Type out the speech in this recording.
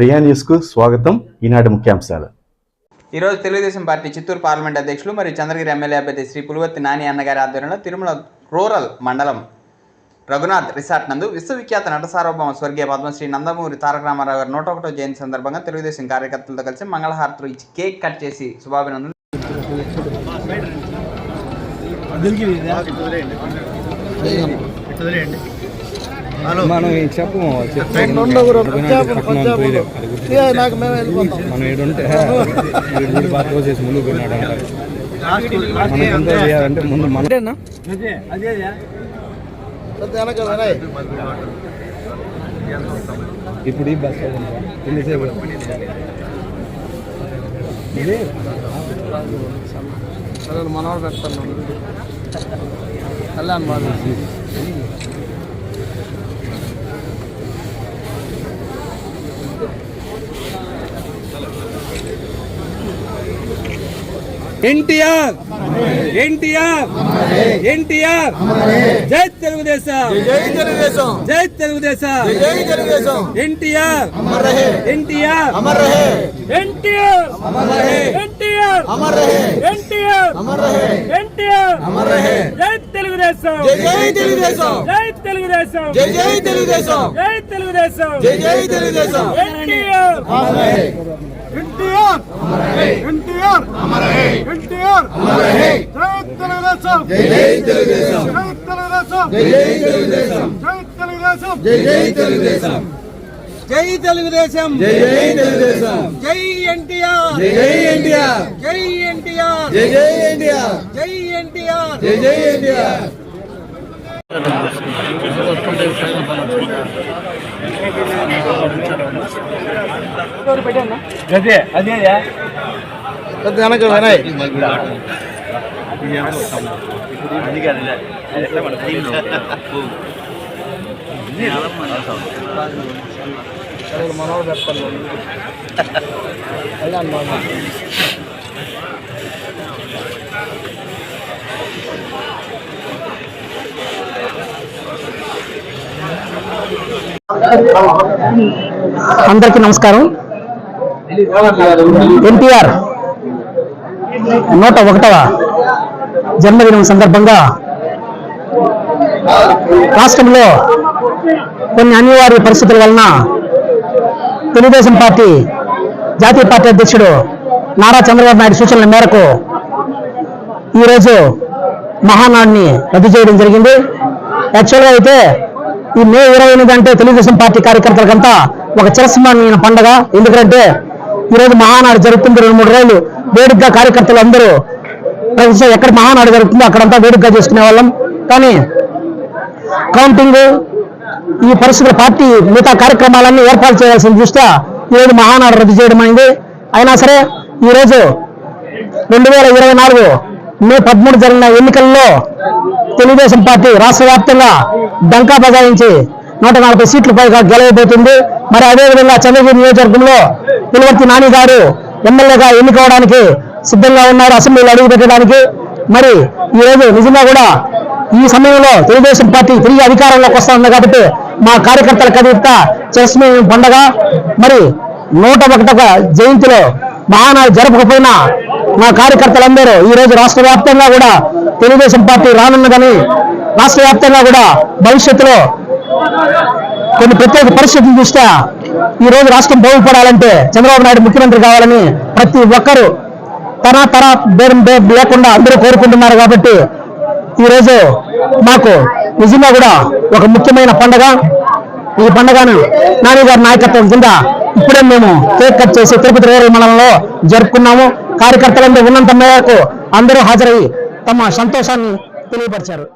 ప్రియా న్యూస్కు స్వాగతం. ఈనాటి ముఖ్యాంశాలు. ఈరోజు తెలుగుదేశం పార్టీ చిత్తూరు పార్లమెంట్ అధ్యక్షులు మరియు చంద్రగిరి ఎమ్మెల్యే అభ్యర్థి శ్రీ పులివర్తి నాని అన్నగారి ఆధ్వర్యంలో తిరుమల రూరల్ మండలం రఘునాథ్ రిసార్ట్ నందు విశ్వవిఖ్యాత నట సార్వభౌమ స్వర్గీయ పద్మశ్రీ నందమూరి తారక రామారావు గారి నూట ఒకటో జయంతి సందర్భంగా తెలుగుదేశం కార్యకర్తలతో కలిసి మంగళహారతులు ఇచ్చి కేక్ కట్ చేసి శుభాభినందనలు. మనం చెప్పము మనం ఏడుంటే ముందుకు పోయినాడు ఎంతో చేయాలంటే ముందు ఇప్పుడు ఈ బస్ సరే మనవాడు పెడతాను. కళ్యాణ్ బాబు. ఎన్టీఆర్ ఎన్టీఆర్ ఎన్టీఆర్ జై తెలుగుదేశం జై తెలుగుదేశం జై తెలుగుదేశం జై తెలుగుదేశం ఎన్టీఆర్ అమర్ రహే ఎన్టీఆర్ అమర్ రహే ఎన్టీఆర్ అమర్ రహే ఎన్టీఆర్ అమర్ రహే ఎన్టీఆర్ అమర్ రహే ఎన్టీఆర్ అమర్ రహే జై తెలుగుదేశం జై జై తెలుగుదేశం జై తెలుగుదేశం జై జై తెలుగుదేశం జై తెలుగుదేశం జై జై తెలుగుదేశం ఎన్టీఆర్ అమర్ రహే ఎన్టీఆర్ ఎన్టీఆర్ ఎన్టీఆర్ జై తెలుగుదేశం జై జై తెలుగుదేశం. జై తెలుగుదేశం జై తెలుగుదేశం. జై తెలుగుదేశం జై తెలుగుదేశం. జై తెలుగుదేశం. జై జై తెలుగుదేశం. జై ఎన్టీఆర్. జై ఎన్టీఆర్. జై ఎన్టీఆర్. జై జై ఎన్టీఆర్. జై ఎన్టీఆర్. జై జై ఎన్టీఆర్. అదే అదే పెద్ద వినయ్ మనవాడు పెడతాను కళ్యాణ్ బాబు అందరికీ నమస్కారం. ఎన్టీఆర్ నూట ఒకటవ జన్మదినం సందర్భంగా రాష్ట్రంలో కొన్ని అనివార్య పరిస్థితుల వలన తెలుగుదేశం పార్టీ జాతీయ పార్టీ అధ్యక్షుడు నారా చంద్రబాబు నాయుడు సూచనల మేరకు ఈరోజు మహానాడిని రద్దు చేయడం జరిగింది. యాక్చువల్గా అయితే ఈ మే ఇరవై ఎనిమిది అంటే తెలుగుదేశం పార్టీ కార్యకర్తలకంతా ఒక చిరస్మరణీయ పండగ. ఎందుకంటే ఈరోజు మహానాడు జరుగుతుంది రెండు మూడు రోజులు వేడుకగా కార్యకర్తలు అందరూ ప్రతి ఎక్కడ మహానాడు జరుగుతుందో అక్కడంతా వేడుకగా చేసుకునే వాళ్ళం. కానీ కౌంటింగ్ ఈ పరిస్థితుల పార్టీ మిగతా కార్యక్రమాలన్నీ ఏర్పాటు చేయాల్సిన దృష్ట్యా ఈరోజు మహానాడు రద్దు చేయడం అయింది. అయినా సరే ఈరోజు రెండు వేల ఇరవై నాలుగు మే పదమూడు జరిగిన ఎన్నికల్లో తెలుగుదేశం పార్టీ రాష్ట్ర వ్యాప్తంగా డంకా బజాయించి నూట నలభై సీట్లు పైగా గెలవబోతుంది. మరి అదేవిధంగా చంద్రగిరి నియోజకవర్గంలో పులివర్తి నాని గారు ఎమ్మెల్యేగా ఎన్నుకోవడానికి సిద్ధంగా ఉన్నారు అసెంబ్లీలో అడుగు పెట్టడానికి. మరి ఈ రోజు నిజంగా కూడా ఈ సమయంలో తెలుగుదేశం పార్టీ తిరిగి అధికారంలోకి వస్తా ఉంది కాబట్టి మా కార్యకర్తల కదిత చేసిన పండగ మరి నూట ఒకటొక జయంతిలో మహానాడు జరపకపోయినా మా కార్యకర్తలందరూ ఈ రోజు రాష్ట్ర వ్యాప్తంగా కూడా తెలుగుదేశం పార్టీ రానున్నదని రాష్ట్ర వ్యాప్తంగా కూడా భవిష్యత్తులో కొన్ని ప్రత్యేక పరిస్థితులు దృష్ట్యా ఈ రోజు రాష్ట్రం బాగుపడాలంటే చంద్రబాబు నాయుడు ముఖ్యమంత్రి కావాలని ప్రతి ఒక్కరూ తన తర భేదం భేదం లేకుండా అందరూ కోరుకుంటున్నారు కాబట్టి ఈ రోజు మాకు నిజంగా కూడా ఒక ముఖ్యమైన పండగ. ఈ పండగను నాని గారి నాయకత్వం కింద ఇప్పుడే మేము కేక్ కట్ చేసి తిరుపతి రూరల్ మండలంలో జరుపుకున్నాము. కార్యకర్తలందరూ ఉన్నంత మేరకు అందరూ హాజరై తమ సంతోషాన్ని తెలియపరిచారు.